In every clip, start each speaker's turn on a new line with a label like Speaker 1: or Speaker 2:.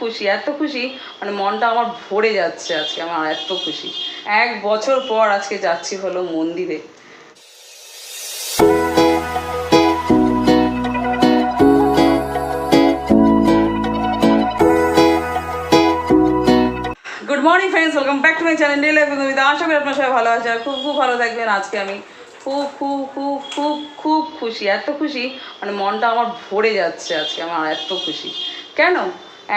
Speaker 1: খুশি, এত খুশি মানে মনটা আমার ভরে যাচ্ছে আজকে, আমার এত খুশি। এক বছর পর আজকে যাচ্ছি হলো মন্দিরে। Good morning friends welcome back to my channel day life আশা করি আপনার সবাই ভালো আছে আর খুব খুব ভালো থাকবেন। আজকে আমি খুব খুব খুব খুব খুব খুশি, এত খুশি মানে মনটা আমার ভরে যাচ্ছে আজকে, আমার এত খুশি। কেন?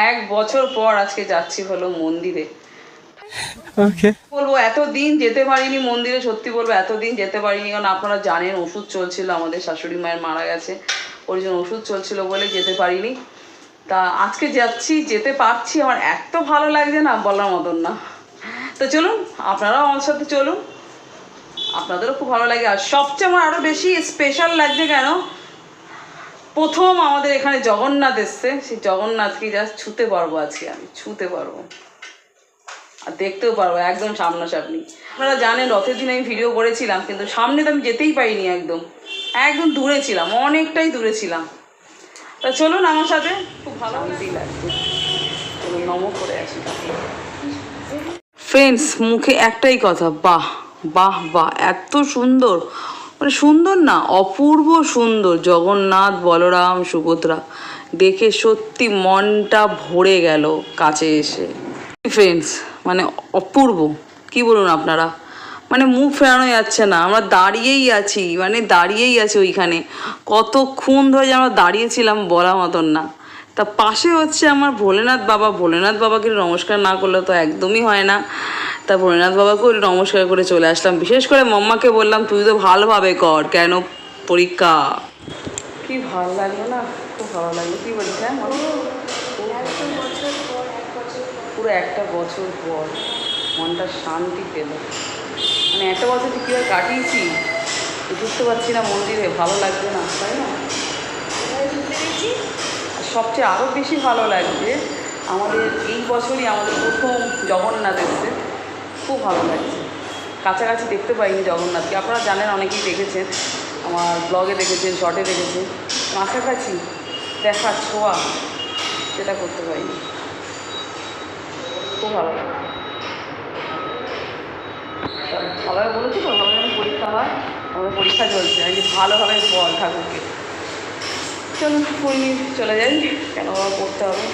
Speaker 1: এক বছর পর আজকে যাচ্ছি হলো মন্দিরে। বলব এতদিন যেতে পারিনি মন্দিরে সত্যি বলব এতদিন যেতে পারিনি কারণ আপনারা জানেন ওষুধ চলছিল আমাদের শাশুড়ি মায়ের মারা গেছে ওর জন্য ওষুধ চলছিল বলে যেতে পারিনি। তা আজকে যাচ্ছি যেতে পারছি আমার এত ভালো লাগছে না বলার মতন না। তো চলুন আপনারাও আমার সাথে চলুন। আপনাদেরও খুব ভালো লাগে আর সবচেয়ে আমার আরও বেশি স্পেশাল লাগছে কেন? প্রথম আমাদের এখানে জগন্নাথ এসছে। সেই জগন্নাথকে জাস্ট ছুতে পারব আজকে আমি, ছুতে পারব। আর দেখতেও পারব, একদম সামনাসামনি। আপনারা জানেন, রথের দিন আমি ভিডিও করেছিলাম, কিন্তু সামনে তো আমি যেতেই পারিনি একদম। একদম দূরে ছিলাম, অনেকটাই দূরে ছিলাম। তা চলুন আমার সাথে, খুব ভালো চলুন, নম করে আসি। ফ্রেন্ডস মুখে একটাই কথা, বাহ বাহ বাহ, এত সুন্দর। মানে সুন্দর না, অপূর্ব সুন্দর। জগন্নাথ, বলরাম, সুভদ্রা। দেখে সত্যি মনটা ভরে গেল কাছে এসে। ফ্রেন্ডস মানে অপূর্ব। কি বলুন আপনারা? মানে মুখ ফেরানো যাচ্ছে না। আমরা দাঁড়িয়েই আছি মানে দাঁড়িয়েই আছি ওইখানে। কতক্ষণ ধরে যে আমরা দাঁড়িয়েছিলাম বলা মতন না। তা পাশে হচ্ছে আমার ভোলেনাথ বাবা। ভোলেনাথ বাবাকে নমস্কার না করলে তো একদমই হয় না। তা ভোলেনাথ বাবাকেও নমস্কার করে চলে আসলাম। বিশেষ করে মাম্মাকে বললাম, তুই তো ভালোভাবে কর, কেন পরীক্ষা? কি ভালো লাগল না? খুব ভালো লাগল। কি বলিস হ্যাঁ পুরো একটা বছর পর মনটা শান্তি পেল। মানে একটা বছর যে কীভাবে কাটিয়েছি, বুঝতে পারছি না মন্দিরে, ভালো লাগছে না, তাই না? সবচেয়ে আরও বেশি ভালো লাগছে, আমাদের এই বছরই আমাদের প্রথম জগন্নাথ এসছে। খুব ভালো লাগছে। কাছাকাছি দেখতে পাইনি জগন্নাথকে। আপনারা জানেন, অনেকেই দেখেছেন, আমার ব্লগে দেখেছেন শর্টে দেখেছেন। কাছাকাছি দেখা ছোঁয়া সেটা করতে পারিনি। খুব ভালো সবাই বলেছি তো, ভালো যেন পরীক্ষা হয়, আমাদের পরীক্ষা চলছে। আমি ভালোভাবে বল ঠাকুরকে। চলুন চলে যাই। কেন পড়তে হবে.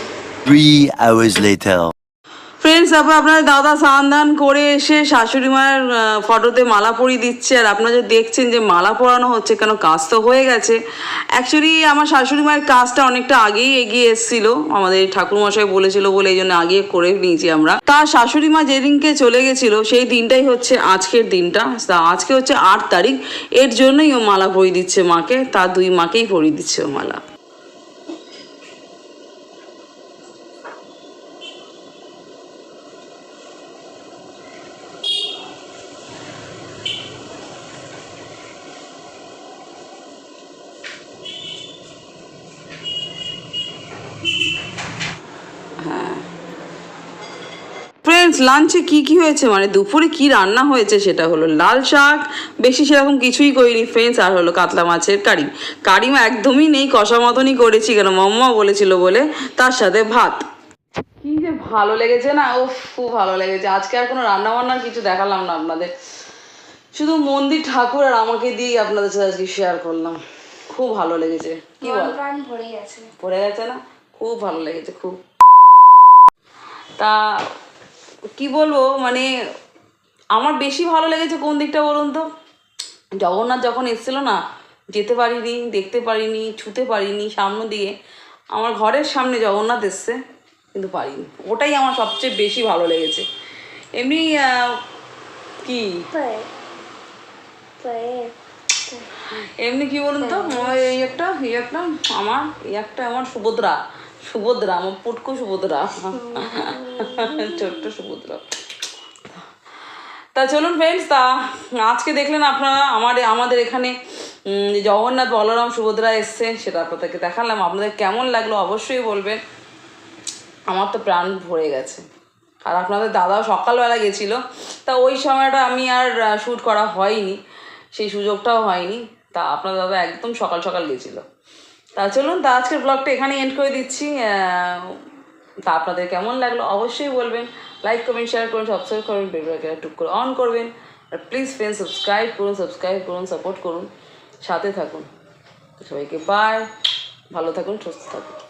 Speaker 1: ফ্রেন্ডস তারপর আপনার দাদা স্নান দান করে এসে শাশুড়ি মায়ের ফটোতে মালা পরিয়ে দিচ্ছে। আর আপনারা যে দেখছেন যে মালা পরানো হচ্ছে, কেন কাজ তো হয়ে গেছে। অ্যাকচুয়ালি আমার শাশুড়ি মায়ের কাজটা অনেকটা আগেই এগিয়ে এসেছিল। আমাদের ঠাকুরমশাই বলেছিল বলে এই জন্য আগে করে নিয়েছি আমরা। তার শাশুড়ি মা যেদিনকে চলে গেছিল, সেই দিনটাই হচ্ছে আজকের দিনটা। তা আজকে হচ্ছে আট তারিখ। এর জন্যই ও মালা পরিয়ে দিচ্ছে মাকে। তার দুই মাকেই পরিয়ে দিচ্ছে ও মালা। ফ্রেন্ডস লাঞ্চে কি কি হয়েছে? মানে দুপুরে কি রান্না হয়েছে সেটা হলো লাল শাক। বেশি সেরকম কিছুই করিনি ফ্রেন্ডস আর হলো কাতলা মাছের কারি। কারিমা একদমই নেই কষা মতনই করেছি কেন? মাম্মা বলেছিল বলে তার সাথে ভাত। কি যে ভালো লেগেছে না? ও খুব ভালো লেগেছে। আজকে আর কোনো রান্না বান্নার কিছু দেখালাম না আপনাদের। শুধু মন্দির ঠাকুর আর আমাকে দিয়েই আপনাদের সাথে আজকে শেয়ার করলাম। খুব ভালো লেগেছে। কি বল? পড়ে গেছে না? খুব ভালো লেগেছে খুব। তা বলব মানে আমার বেশি ভালো লেগেছে কোন দিকটা বলুন তো? জগন্নাথ যখন এসেছিল না যেতে পারিনি দেখতে পারিনি ছুতে পারিনি সামনে দিয়ে আমার ঘরের সামনে জগন্নাথ এসছে কিন্তু পারিনি। ওটাই আমার সবচেয়ে বেশি ভালো লেগেছে। এমনি কি? এমনি কি বলুন তো? আমার এই একটা এই একটা আমার এই একটা আমার সুভদ্রা। সুভদ্রা, আমার পুটকু সুভদ্রা। ছোট্ট সুভদ্রা। তা চলুন ফ্রেন্ডস তা আজকে দেখলেন আপনারা আমার আমাদের এখানে জগন্নাথ বলরাম সুভদ্রা এসছে, সেটা আপনাদেরকে দেখালাম। আপনাদের কেমন লাগল অবশ্যই বলবেন। আমার তো প্রাণ ভরে গেছে। আর আপনাদের দাদাও সকালবেলা গেছিল। তা ওই সময়টা আমি আর শ্যুট করা হয়নি। সেই সুযোগটাও হয়নি। তা আপনার দাদা একদম সকাল সকাল গেছিল। তা চলুন, তা আজকের ব্লগটা এখানে এন্ড করে দিচ্ছি। তা আপনাদের কেমন লাগল অবশ্যই বলবেন। লাইক কমেন্ট শেয়ার করুন সাবস্ক্রাইব করবেন বেলবেলকে টুক করে অন করবেন। আর প্লিজ ফ্রেন্ড সাবস্ক্রাইব করুন সাবস্ক্রাইব করুন সাপোর্ট করুন। সাথে থাকুন। সবাইকে বাই ভালো থাকুন, সুস্থ থাকুন।